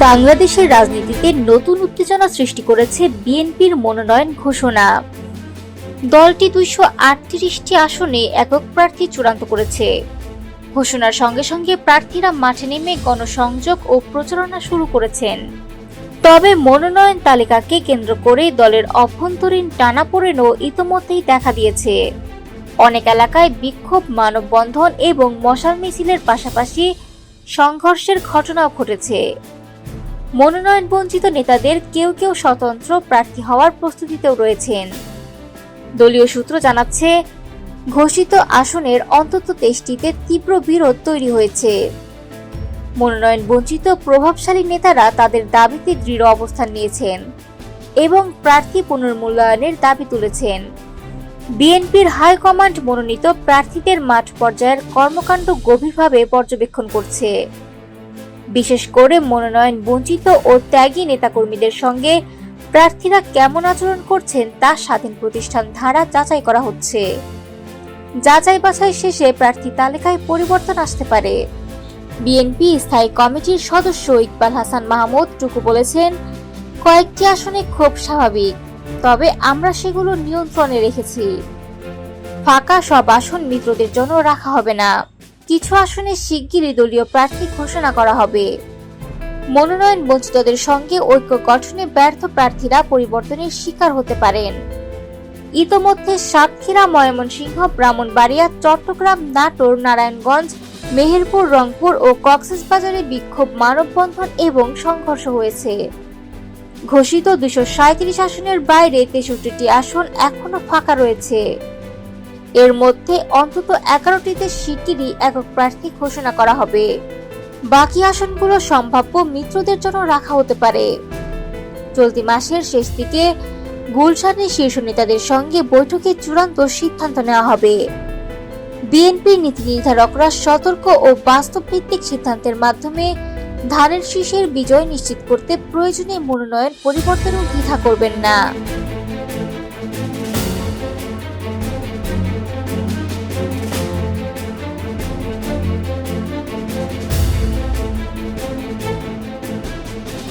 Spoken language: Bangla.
বাংলাদেশের রাজনীতিতে নতুন উত্তেজনা সৃষ্টি করেছে বিএনপির মনোনয়ন ঘোষণা। দলটি দুইশো আটত্রিশটি আসনে একক প্রার্থী চূড়ান্ত করেছে। ঘোষণার সঙ্গে সঙ্গে প্রার্থীরা মাঠে নেমে গণসংযোগ ও প্রচারণা শুরু করেছেন। তবে মনোনয়ন তালিকাকে কেন্দ্র করে দলের অভ্যন্তরীণ টানাপোড়েনও ইতোমধ্যেই দেখা দিয়েছে। অনেক এলাকায় বিক্ষোভ, মানববন্ধন এবং মশাল মিছিলের পাশাপাশি সংঘর্ষের ঘটনাও ঘটেছে। মনোনয়ন বঞ্চিত নেতাদের কেউ কেউ স্বতন্ত্র প্রার্থী হওয়ার প্রস্তুতিতেও রয়েছেন। দলীয় সূত্র জানাচ্ছে, ঘোষিত আসনের অন্তত তেইশটিতে তীব্র বিরোধ তৈরি হয়েছে। মনোনয়ন বঞ্চিত প্রভাবশালী নেতারা তাদের দাবিতে দৃঢ় অবস্থান নিয়েছেন এবং প্রার্থী পুনর্মূল্যায়নের দাবি তুলেছেন। বিএনপির হাইকমান্ড মনোনীত প্রার্থীদের মাঠ পর্যায়ের কর্মকাণ্ড গভীরভাবে পর্যবেক্ষণ করছে। বিশেষ করে মনোনয়ন বঞ্চিত ও ত্যাগী নেতাকর্মীদের সঙ্গে প্রার্থীরা কেমন আচরণ করছেন তা স্বাধীন প্রতিষ্ঠান ধারা যাচাই করা হচ্ছে। যাচাই বাছাই শেষে প্রার্থী তালিকায় পরিবর্তন আসতে পারে। বিএনপি স্থায়ী কমিটির সদস্য ইকবাল হাসান মাহমুদ টুকু বলেছেন, কয়েকটি আসনে খুব স্বাভাবিক, তবে আমরা সেগুলো নিয়ন্ত্রণে রেখেছি। ফাঁকা সব আসন মিত্রদের জন্য রাখা হবে না। কিছু আসনে শিগগিরই দলীয় প্রার্থী ঘোষণা করা হবে। মনোনয়ন বঞ্চিতদের সঙ্গে ঐক্য গঠনে ব্যর্থ প্রার্থীরা পরিবর্তনের শিকার হতে পারেন। ইতোমধ্যে সাতক্ষীরা, ময়মনসিংহ, ব্রাহ্মণবাড়িয়া, চট্টগ্রাম, নাটোর, নারায়ণগঞ্জ, মেহেরপুর, রংপুর ও কক্সবাজারে বিক্ষোভ, মানববন্ধন এবং সংঘর্ষ হয়েছে। ঘোষিত দুশো সাঁত্রিশ আসনের বাইরে তেষট্টিটি আসন এখনও ফাঁকা রয়েছে। এর মধ্যে অন্তত এগারোটিতে শিগগিরই একক প্রার্থী ঘোষণা করা হবে। বাকি আসনগুলো সম্ভাব্য মিত্রদের জন্য রাখা হতে পারে। চলতি মাসের শেষ দিকে গুলশানের শীর্ষ নেতাদের সঙ্গে বৈঠকে চূড়ান্ত সিদ্ধান্ত নেওয়া হবে। বিএনপির নীতি নির্ধারকরা সতর্ক ও বাস্তব ভিত্তিক সিদ্ধান্তের মাধ্যমে ধানের শীষের বিজয় নিশ্চিত করতে প্রয়োজনীয় মনোনয়ন পরিবর্তনও দ্বিধা করবেন না।